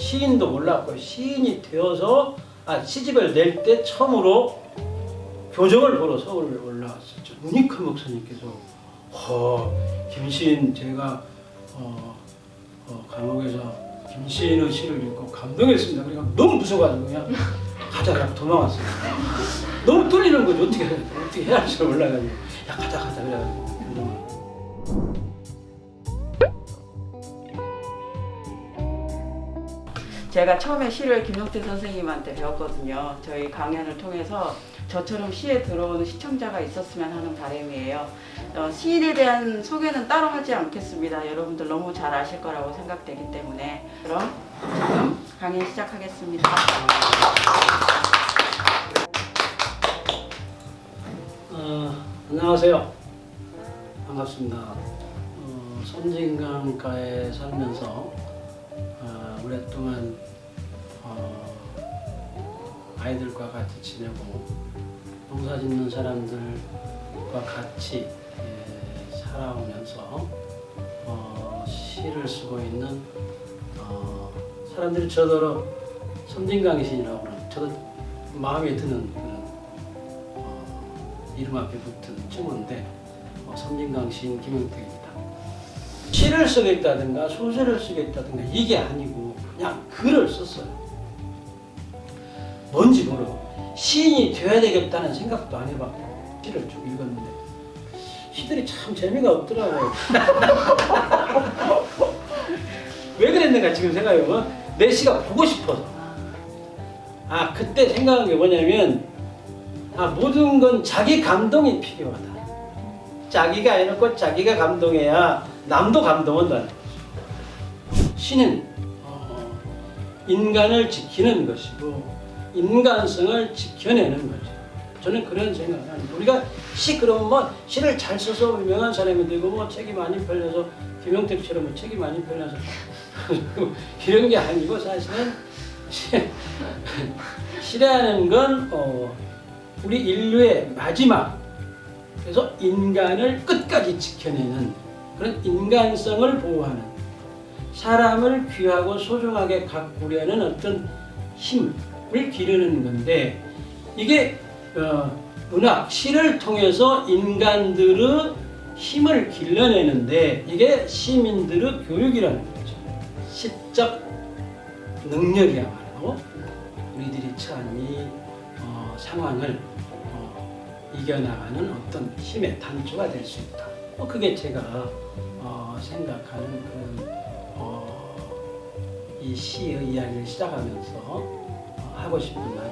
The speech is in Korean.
시인도 몰랐고 시인이 되어서 아 시집을 낼 때 처음으로 교정을 보러 서울에 올라왔었죠. 문익환 목사님께서 허 김시인 제가 어, 어, 감옥에서 김시인의 시를 읽고 감동했습니다. 그러니까 너무 무서워가지고 그냥 가자가 도망왔어요. 너무 떨리는 거죠. 어떻게 해야 돼? 어떻게 해야 할지 몰라가지고 야 가자 가자 그래가지고 제가 처음에 시를 김용태 선생님한테 배웠거든요. 저희 강연을 통해서 저처럼 시에 들어오는 시청자가 있었으면 하는 바람이에요. 어, 시인에 대한 소개는 따로 하지 않겠습니다. 여러분들 너무 잘 아실 거라고 생각되기 때문에 그럼 지금 강연 시작하겠습니다. 어, 안녕하세요. 반갑습니다. 어, 섬진강가에 살면서 어, 오랫동안 어, 아이들과 같이 지내고 농사 짓는 사람들과 같이 예, 살아오면서 어, 시를 쓰고 있는 어, 사람들이 저더러 섬진강신이라고 그러는 저도 마음에 드는 그런 어, 이름 앞에 붙은 증언인데 어, 섬진강 시인 김영택입니다. 시를 쓰겠다든가 소설을 쓰겠다든가 이게 아니고 그냥 글을 썼어요. 뭔지 모르고 시인이 되어야 되겠다는 생각도 안 해봤고 시를 쭉 읽었는데 시들이 참 재미가 없더라고요. 왜 그랬는가 지금 생각해보면 내 시가 보고 싶어서 아 그때 생각한 게 뭐냐면 아, 모든 건 자기 감동이 필요하다. 자기가 해놓고 자기가 감동해야 남도 감동한다는 거죠. 어, 인간을 지키는 것이고 인간성을 지켜내는 거죠. 저는 그런 생각을 합니다. 우리가 시 그러면 뭐 시를 잘 써서 유명한 사람이 되고 뭐 책이 많이 팔려서 김용택처럼 뭐 책이 많이 팔려서 이런 게 아니고 사실은 시- 시라는 건 어, 우리 인류의 마지막 그래서 인간을 끝까지 지켜내는 그런 인간성을 보호하는 사람을 귀하고 소중하게 가꾸려는 어떤 힘 을 기르는 건데 이게 어, 문학 시를 통해서 인간들의 힘을 길러내는데 이게 시민들의 교육이라는 거죠. 시적 능력이야말로 우리들이 처한 이 어, 상황을 어, 이겨나가는 어떤 힘의 단초가 될 수 있다. 뭐 그게 제가 어, 생각하는 그런 어, 이 시의 이야기를 시작하면서 어, 하고 싶은 말